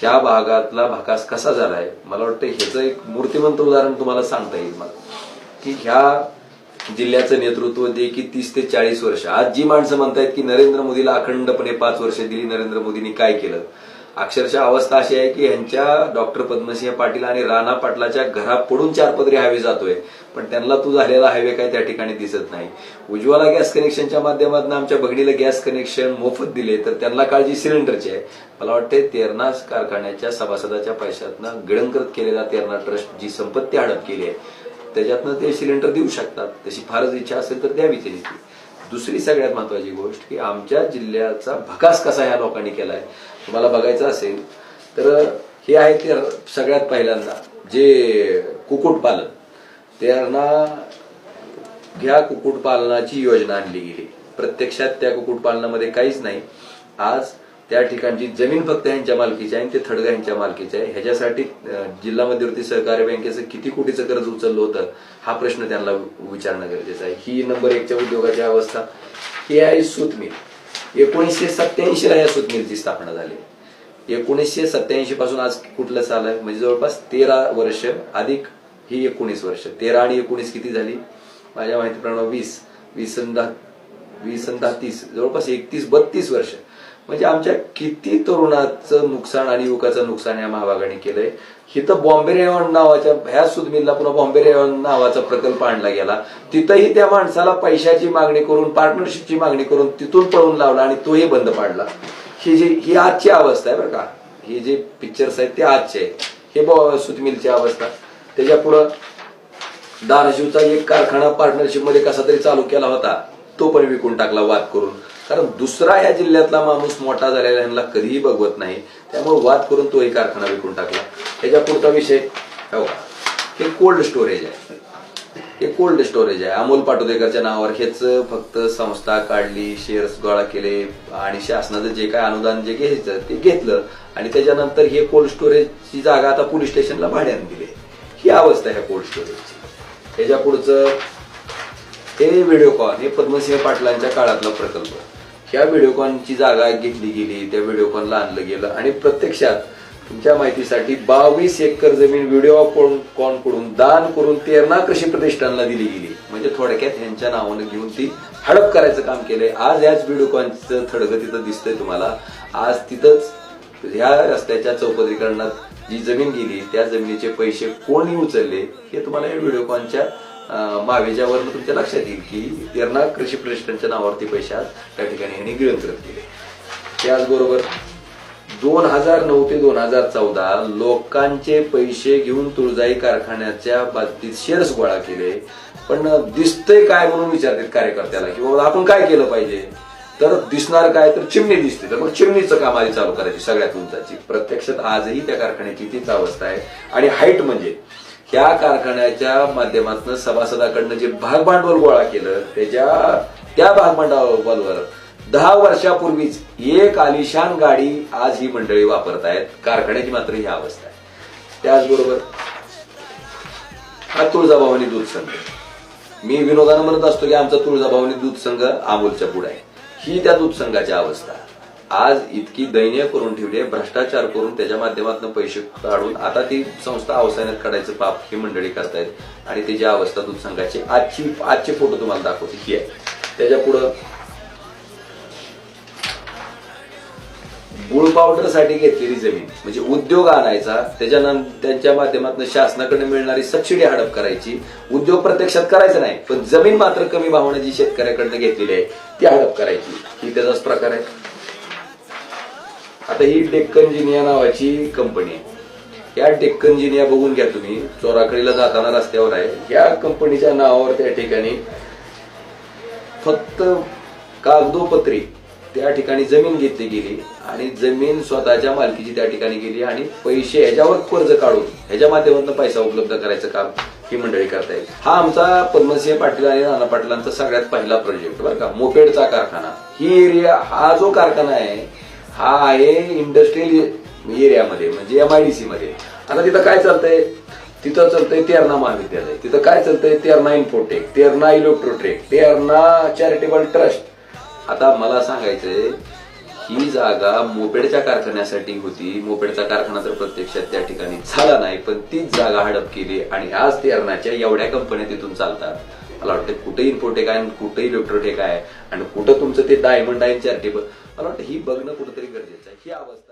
ह्या भागातला भाकास कसा झालाय? मला वाटतं ह्याचं एक मूर्तिमंत उदाहरण तुम्हाला सांगता येईल मला. की ह्या जिल्ह्याचं नेतृत्व दे की तीस ते चाळीस वर्ष. आज जी माणसं म्हणतायत की नरेंद्र मोदीला अखंडपणे पाच वर्ष दिली नरेंद्र मोदींनी काय केलं? अक्षरशः अवस्था अशी आहे की ह्यांच्या डॉक्टर पद्मसिंह पाटील आणि राणा पाटलाच्या घरा पडून चार पदरी हायवे जातोय. पण त्यांना तू झालेला हायवे काय त्या ठिकाणी दिसत नाही. उज्ज्वला गॅस कनेक्शनच्या माध्यमातून आमच्या बहिणीला गॅस कनेक्शन मोफत दिले तर त्यांना काळजी सिलेंडरची आहे. मला वाटते तेरणा कारखान्याच्या सभासदाच्या पैशातनं गिळंकृत केलेला तेरणा ट्रस्ट जी संपत्ती हडप केली आहे त्याच्यातनं ते सिलेंडर देऊ शकतात. तशी फारच इच्छा असेल तर द्यावी त्यांनी दुसरी सगळ्यात महत्वाची गोष्ट की आमच्या जिल्ह्याचा भकास कसा ह्या लोकांनी केलाय. तुम्हाला बघायचं असेल तर हे आहे ते सगळ्यात पहिल्यांदा. जे कुक्कुटपालन त्यांना ह्या कुक्कुटपालनाची योजना आणली गेली. प्रत्यक्षात त्या कुक्कुटपालनामध्ये काहीच नाही. आज त्या ठिकाणची जमीन फक्त यांच्या मालकीची आहे आणि ते थडगा यांच्या मालकीचे आहे. ह्याच्यासाठी जिल्हा मध्यवर्ती सहकारी बँकेचं किती कोटीचं कर्ज उचललं होतं हा प्रश्न त्यांना विचारणं गरजेचं आहे. ही नंबर एकच्या उद्योगाची अवस्था. ही आहे सुतमीर एकोणीसशे सत्याऐंशी ला या सुतमीरची स्थापना झाली. एकोणीसशे सत्याऐंशी पासून आज कुठलं साल आहे? म्हणजे जवळपास तेरा वर्ष अधिक ही एकोणीस वर्ष. तेरा आणि एकोणीस किती झाली? माझ्या माहितीप्रमाणे वीस. वीस दहा वीस दहा तीस. जवळपास एकतीस बत्तीस वर्ष. म्हणजे आमच्या किती तरुणाचं नुकसान आणि युवकाचं नुकसान या महाभागाने केलंय. इथं बॉम्बे रेवॉन नावाच्या ह्या सुदमिलला पुन्हा बॉम्बे रेवण नावाचा प्रकल्प आणला गेला. तिथंही त्या माणसाला पैशाची मागणी करून पार्टनरशिपची मागणी करून तिथून पळून लावला आणि तोही बंद पाडला. ही जी ही आजची अवस्था आहे बरं का. हे जे पिक्चर्स आहेत ते आजचे आहेत. हे बॉ सुतमिलची अवस्था. त्याच्या पुढं दारशिवचा एक कारखाना पार्टनरशिपमध्ये कसा तरी चालू केला होता तो पण विकून टाकला वाद करून. कारण दुसरा ह्या जिल्ह्यातला माणूस मोठा झालेला यांना कधीही बघवत नाही. त्यामुळे वाद करून तोही कारखाना विकून टाकला. त्याच्या पुढचा विषय हो हे कोल्ड स्टोरेज आहे. हे कोल्ड स्टोरेज आहे. अमोल पाटोदेकरच्या नावावर हेच फक्त संस्था काढली शेअर्स गोळा केले आणि शासनाचं जे काय अनुदान जे घ्यायचं ते घेतलं. आणि त्याच्यानंतर हे कोल्ड स्टोरेजची जागा आता पोलीस स्टेशनला भाड्याने दिली. ही अवस्था आहे कोल्ड स्टोरेजची त्याच्या पुढचं हे व्हिडिओकॉन हे पद्मसिंह पाटलांच्या काळातला प्रकल्प. ह्या व्हिडिओकॉनची जागा घेतली गेली त्या व्हिडिओकॉनला आणलं गेलं आणि प्रत्यक्षात तुमच्या माहितीसाठी बावीस एकर जमीन व्हिडिओ कॉनकडून दान करून तेरणा कृषी प्रतिष्ठानला दिली गेली. म्हणजे थोडक्यात यांच्या नावानं घेऊन ती हडप करायचं काम केलंय. आज याच व्हिडिओकॉनचं थडगं तिथं दिसतंय तुम्हाला. आज तिथंच ह्या रस्त्याच्या चौपदरीकरणात जी जमीन गेली त्या जमिनीचे पैसे कोणी उचलले हे तुम्हाला या व्हिडिओकॉनच्या मावेजावरनं तुमच्या लक्षात येईल की त्यांना कृषी प्रतिष्ठानच्या नावावरती पैशात त्या ठिकाणी यांनी गिळंकृत केले. त्याचबरोबर दोन हजार नऊ ते दोन हजार चौदा लोकांचे पैसे घेऊन तुळजाई कारखान्याच्या बाबतीत शेअर्स गोळा केले. पण दिसतंय काय म्हणून विचारतात कार्यकर्त्याला? की बाबा आपण काय केलं पाहिजे? तर दिसणार काय? तर चिमणी दिसते. तर मग चिमणीचं काम आधी चालू करायची सगळ्यात उंचाची. प्रत्यक्षात आजही त्या कारखान्याची तीच अवस्था आहे. आणि हाईट म्हणजे ह्या कारखान्याच्या माध्यमातून सभासदाकडनं जे भागभांडवल गोळा केलं त्याच्या त्या भागभांडवलवर दहा वर्षापूर्वीच एक आलिशान गाडी आज ही मंडळी वापरत आहेत कारखान्याची मात्र ही अवस्था आहे. त्याचबरोबर हा तुळजाभवानी दूध संघ. मी विनोदानं म्हणत असतो की आमचा तुळजाभवानी दूध संघ अमोलच्या पुढे आहे. ही त्या दूध संघाची अवस्था. आज इतकी दयनीय करून ठेवली आहे भ्रष्टाचार करून त्याच्या माध्यमातून पैसे काढून आता ती संस्था अवसायात काढायचं पाप ही मंडळी करतायत. आणि त्याची अवस्था दूध संघाची आजची आजचे फोटो तुम्हाला दाखवते ही आहे. त्याच्या पुढं गुळ पावडरसाठी घेतलेली जमीन म्हणजे उद्योग आणायचा त्याच्यानंतर त्यांच्या माध्यमातून शासनाकडे मिळणारी सबसिडी हडप करायची उद्योग प्रत्यक्षात करायचा नाही पण जमीन मात्र कमी भावाने जी शेतकऱ्याकडनं घेतलेली आहे ती हडप करायची. ही त्याचाच प्रकार आहे. आता ही डेक्कन जिनिया नावाची कंपनी आहे. या डेक्कन जिनिया बघून घ्या तुम्ही. चोराकडीला जाताना रस्त्यावर आहे. या कंपनीच्या नावावर त्या ठिकाणी फक्त कागदोपत्री त्या ठिकाणी जमीन घेतली गेली आणि जमीन स्वतःच्या मालकीची त्या ठिकाणी गेली आणि पैसे ह्याच्यावर कर्ज काढून ह्याच्या माध्यमातून पैसा उपलब्ध करायचं काम ही मंडळी करतायत हा आमचा पद्मसिंह पाटील आणि नाना पाटलांचा सगळ्यात पहिला प्रोजेक्ट बरं का. मोपेडचा कारखाना. ही एरिया हा जो कारखाना आहे हा आहे इंडस्ट्रियल एरियामध्ये म्हणजे एम आय डी सी मध्ये. आता तिथं काय चालतंय? तिथं चालतंय तेरणा महाविद्यालय. तिथं काय चालतंय? Terna Infotech Terna Electrotech Terna charitable trust आता मला सांगायचंय ही जागा मोपेडच्या कारखान्यासाठी होती. मोपेडचा कारखाना तर प्रत्यक्षात त्या ठिकाणी झाला नाही पण तीच जागा हडप केली आणि आज तेरणाच्या एवढ्या कंपन्या तिथून चालतात. मला वाटतं कुठे इन्फोटेक आहे कुठे इलेक्ट्रोटेक आहे आणि कुठं तुमचं ते डायमंड आहे चॅरिटेबल मला वाटतं ही बघणं कुठंतरी गरजेचं आहे. ही अवस्था